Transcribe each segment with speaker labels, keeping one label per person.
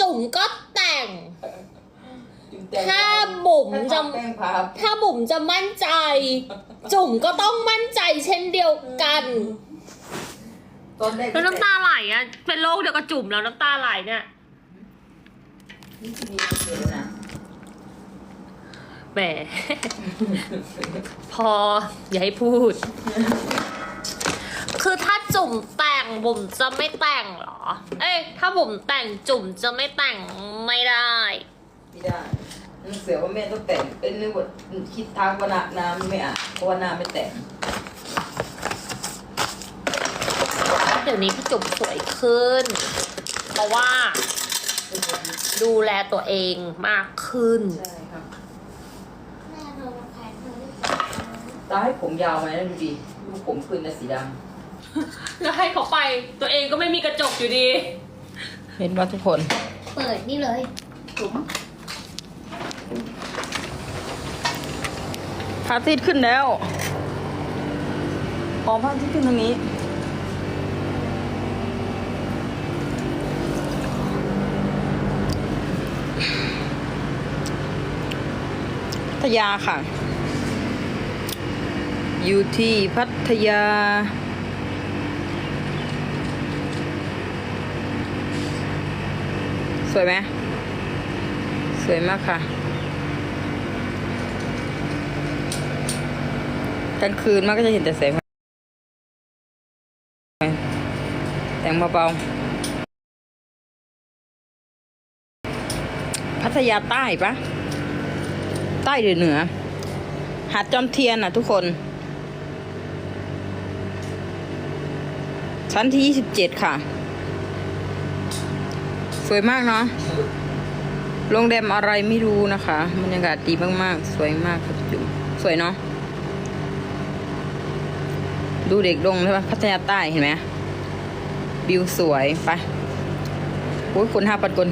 Speaker 1: จุ๋มก็แต่ง
Speaker 2: จุ่มแต่ง
Speaker 1: ถ้าบุ๋มจะ
Speaker 2: ถ้าทำแป้งพับ
Speaker 1: ถ้าบุ๋มจะมั่นใจ จุ๋มก็ต้องมั่นใจเช่นเดียวกัน
Speaker 2: ตอนแรก
Speaker 1: แล้วน้ำตาไหลอะ เป็นโรคเดียวกับจุ๋มแล้วน้ำตาไหลเนี่ย
Speaker 2: นี่จะมีเสือนะ
Speaker 1: แหม พออย่าให้พูดคือถ้า จุ่มแต่งบุ๋มจะไม่แต่งเหรอ เอ้ยถ้าบุ๋มแต่งจุ๋มจะไม่แต่งไม่ได้
Speaker 2: ไม่ได้นั่นเสือว่าแม่ต้องแต่งเป็นนึกว่าคิดทางวนาน้ำไม่อะเพราะว่าน้ำไม่แต่ง
Speaker 1: เดี๋ยวนี้พี่จุ๋มสวยขึ้น เพราะว่าดูแลตัวเองมากขึ้น
Speaker 2: ใช่ครับ
Speaker 3: แม่เธอมาแขวนเธอได้
Speaker 2: ตาให้ผมยาวไหมนะดูดิดูผมขึ้นนะสีด
Speaker 1: แล้วให้เขาไปตัวเองก็ไม่มีกระจกอยู่ดีำ
Speaker 2: เห็นว่าทุกคน
Speaker 3: เปิดนี่เลยจุ๋ม
Speaker 2: พระอาทิตย์ขึ้นแล้วอ๋อพระอาทิตย์ขึ้นทางนี้ พัทยาค่ะ อยู่ที่พัทยา สวยไหมสวยมากค่ะกลางคืนมันก็จะเห็นแต่แสงแต่งเบาๆพัทยาใต้ปะใต้หรือเหนือ หาดจอมเทียนอะทุกคน ชั้นที่ยี่สิบเจ็ดค่ะ สวยมากเนาะโรงแรมอะไรไม่รู้นะคะบรรยากาศดีมากๆ สวยมากครับจุ๋มสวยเนาะดูเด็กลงใช่ปะพัทยาใต้เห็นไหมวิวสวยไปโอ้ยคนห้าปัดคน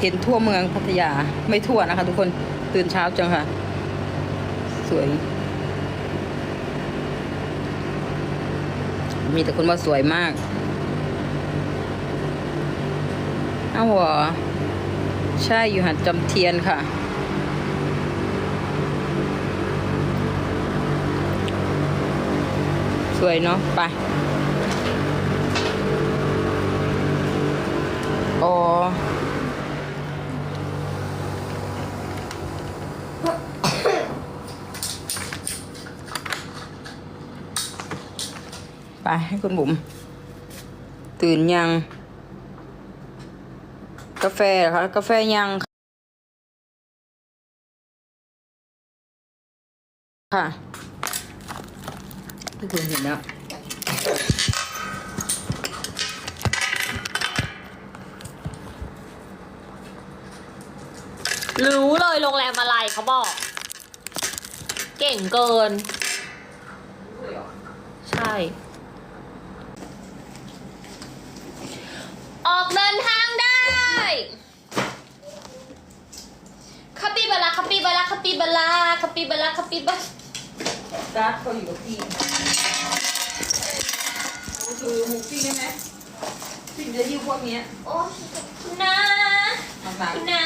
Speaker 2: เห็นทั่วเมืองพัทยาไม่ทั่วนะคะ ทุกคนตื่นเช้าจังค่ะ สวย มีแต่คนว่าสวยมาก เอาหรอใช่อยู่หัดจำเทียนค่ะ สวยเนาะไปอ๋อไปให้คุณบุ๋มตื่นยัง กาแฟเหรอคะกาแฟยังค่ะทุกคนเห็นแล้ว
Speaker 1: รู้เลยโรงแรมอะไรเขาบอก เก่งเกิน ใช่ ออกเดินทางได้ คาปิบาลาคาปิบาลาคาปิบาลาคาปิบาลาคาปิบาลา
Speaker 2: การ์ดเขาอยู่กับพี่คือหมูปิ้งได้ไหมปิ้งจะยิ้วพวกเนี้ย
Speaker 3: โอ้ย
Speaker 1: คุณนา
Speaker 2: หนัก
Speaker 1: คุณนา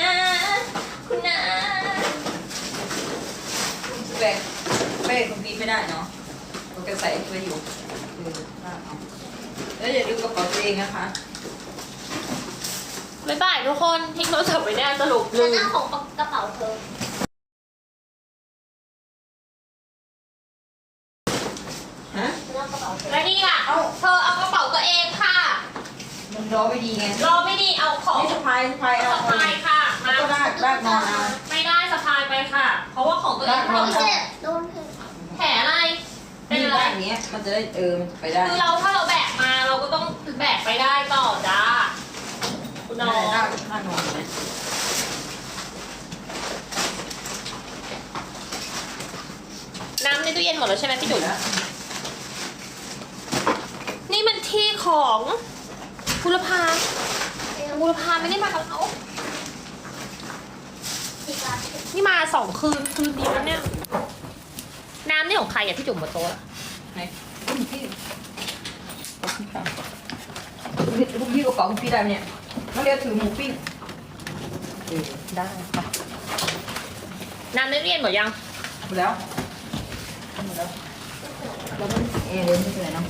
Speaker 1: คุณนา
Speaker 2: ๆแบกแบกของพี่ไม่ได้เนาะเราจะใส่ไปอยู่เออลากเอาแล้วอย่าลืมกระเป๋าตัวเองนะคะ
Speaker 1: บ๊ายบายทุกคนทิ้งโทรศัพท์ไว้แน่สรุป
Speaker 3: ฉั
Speaker 1: ลื
Speaker 3: น
Speaker 1: ม
Speaker 3: เอาของกระเป๋าเธอ
Speaker 2: ฮะ
Speaker 3: ฉันเอากระเป๋าเธอ
Speaker 1: และนี่ล่ะเอาเธอเอากระเป๋าตัวเองค่ะ
Speaker 2: มันรอไม่ดีไง
Speaker 1: รอไม่ดีเอาของ
Speaker 2: นี่สะพายสะพายเอา
Speaker 1: สะพายค่ะมา
Speaker 2: แล้วก็ลากลากนอนเอา
Speaker 1: ไม่ได้สะพายไปค่ะ เพราะว่าของตัวเอง
Speaker 2: ได้
Speaker 1: เรา
Speaker 3: ไม่ใช่โดนเธอ
Speaker 1: แผลอะไรเป็น
Speaker 2: นี่
Speaker 1: อะไร
Speaker 2: ด้านเนี้ยมันจะได้เออมันจะไปได้
Speaker 1: คือเราถ้าเราแบกมาเราก็ต้องแบกไปได้ต่อจ้าคุณ น้อ
Speaker 2: ได้
Speaker 1: ง
Speaker 2: ได้ได้นอน
Speaker 1: น้ำในตู้เย็นหมดแล้วใช่ไหมพี่จุ๋มนี่มันที่ของบุรพาบุรพาไม่ได้มากับเรา
Speaker 3: นี่
Speaker 1: มาสองคืนคืนเดียวแล้วเนี่ย น้ำนี่ของใครอะพี่จุ๋มบนโต๊ะ
Speaker 2: ไหนพี่พี่กระเป๋าคุณพี่ได้เนี่ย น้องเดียวถือหมูปิ้ง
Speaker 1: ได้ค่ะนานไม่เรียนหมดยัง
Speaker 2: หมดแล้วหมดแล้วเออเดี๋ยวไม่เป็นไรเนาะ